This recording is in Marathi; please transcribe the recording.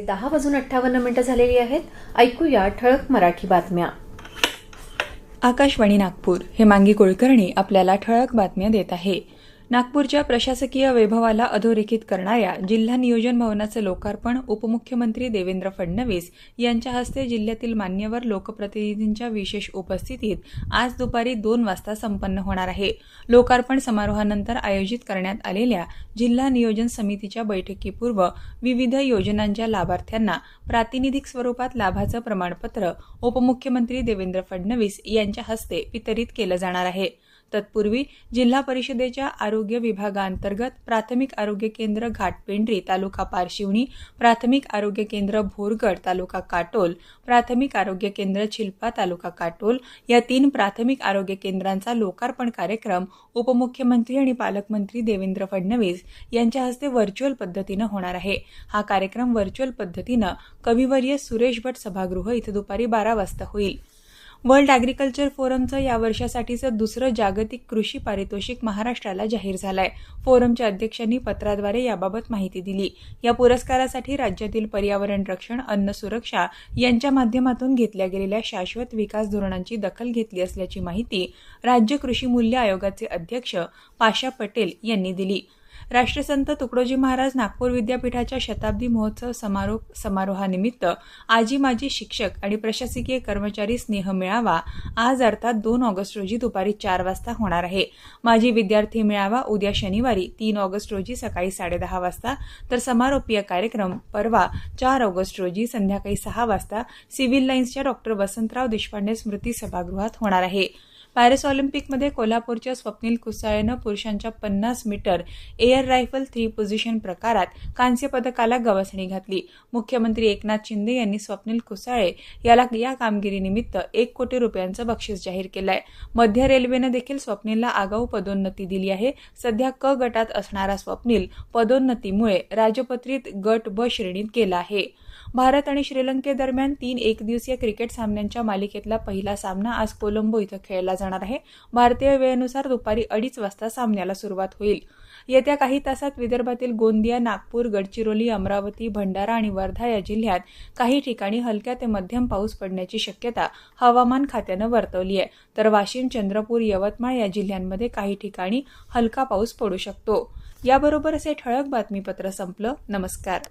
ते दहा वाजून अठ्ठावन्न मिनिटं झालेली आहेत. ऐकूया ठळक मराठी बातम्या. आकाशवाणी नागपूर हे मांगी कुलकर्णी आपल्याला ठळक बातम्या देत आहे. नागपूरच्या प्रशासकीय वैभवाला अधोरेखित करणाऱ्या जिल्हा नियोजन भवनाचं लोकार्पण उपमुख्यमंत्री देवेंद्र फडणवीस यांच्या हस्ते जिल्ह्यातील मान्यवर लोकप्रतिनिधींच्या विशेष उपस्थितीत आज दुपारी दोन वाजता संपन्न होणार आहे. लोकार्पण समारोहानंतर आयोजित करण्यात आलेल्या जिल्हा नियोजन समितीच्या बैठकीपूर्व विविध योजनांच्या लाभार्थ्यांना प्रातिनिधिक स्वरूपात लाभाचं प्रमाणपत्र उपमुख्यमंत्री देवेंद्र फडणवीस यांच्या हस्ते वितरित केलं जाणार आहे. तत्पूर्वी जिल्हा परिषदेच्या आरोग्य विभागांतर्गत प्राथमिक आरोग्य केंद्र घाटपेंड्री तालुका पारशिवणी प्राथमिक आरोग्य केंद्र भोरगड तालुका काटोल प्राथमिक आरोग्य केंद्र छिल्पा तालुका काटोल या तीन प्राथमिक आरोग्य केंद्रांचा लोकार्पण कार्यक्रम उपमुख्यमंत्री आणि पालकमंत्री देवेंद्र फडणवीस यांच्या हस्ते व्हर्च्युअल पद्धतीनं होणार आहे. हा कार्यक्रम व्हर्च्युअल पद्धतीनं कविवर्य सुरेश भट सभागृह इथं दुपारी बारा वाजता होईल. वर्ल्ड ॲग्रिकल्चर फोरमचं या वर्षासाठीचं दुसरं जागतिक कृषी पारितोषिक महाराष्ट्राला जाहीर झालंय. फोरमच्या अध्यक्षांनी पत्राद्वारे याबाबत माहिती दिली. या पुरस्कारासाठी राज्यातील पर्यावरण रक्षण अन्न सुरक्षा यांच्या माध्यमातून घेतल्या गेलेल्या शाश्वत विकास धोरणांची दखल घेतली असल्याची माहिती राज्य कृषी मूल्य आयोगाचे अध्यक्ष पाशा पटेल यांनी दिली. राष्ट्रसंत तुकडोजी महाराज नागपूर विद्यापीठाच्या शताब्दी महोत्सव समारोप समारोहानिमित्त आजी माजी शिक्षक आणि प्रशासकीय कर्मचारी स्नेह मेळावा आज अर्थात दोन ऑगस्ट रोजी दुपारी चार वाजता होणार आहे. माजी विद्यार्थी मेळावा उद्या शनिवारी तीन ऑगस्ट रोजी सकाळी साडेदहा वाजता. तर समारोपीय कार्यक्रम परवा चार ऑगस्ट रोजी संध्याकाळी सहा वाजता सिव्हिल लाईन्सच्या डॉक्टर वसंतराव देशपांडे स्मृती सभागृहात होणार आहे. पॅरिस ऑलिम्पिकमध्ये कोल्हापूरच्या स्वप्नील कुसाळेनं पुरुषांच्या पन्नास metre air rifle three position प्रकारात कांस्य पदकाला गवसणी घातली. मुख्यमंत्री एकनाथ शिंदे यांनी स्वप्नील कुसाळे याला या कामगिरीनिमित्त एक कोटी रुपयांचं बक्षीस जाहीर केलं आहे मध्य रेल्वेनं देखील स्वप्नीलला आगाऊ पदोन्नती दिली आहे. सध्या क गटात असणारा स्वप्नील पदोन्नतीमुळे राजपत्रित गट ब श्रेणीत गेला आहे. भारत आणि श्रीलंकेदरम्यान तीन एकदिवसीय क्रिकेट सामन्यांच्या मालिकेतला पहिला सामना आज कोलंबो इथं खेळला जाणार आहे. भारतीय वेळेनुसार दुपारी अडीच वाजता सामन्याला सुरुवात होईल. येत्या काही तासात विदर्भातील गोंदिया नागपूर गडचिरोली अमरावती भंडारा आणि वर्धा या जिल्ह्यात काही ठिकाणी हलक्या ते मध्यम पाऊस पडण्याची शक्यता हवामान खात्यानं वर्तवली आहे. तर वाशिम चंद्रपूर यवतमाळ या जिल्ह्यांमध्ये काही ठिकाणी हलका पाऊस पडू शकतो. याबरोबरच हे ठळक बातमीपत्र संपलं. नमस्कार.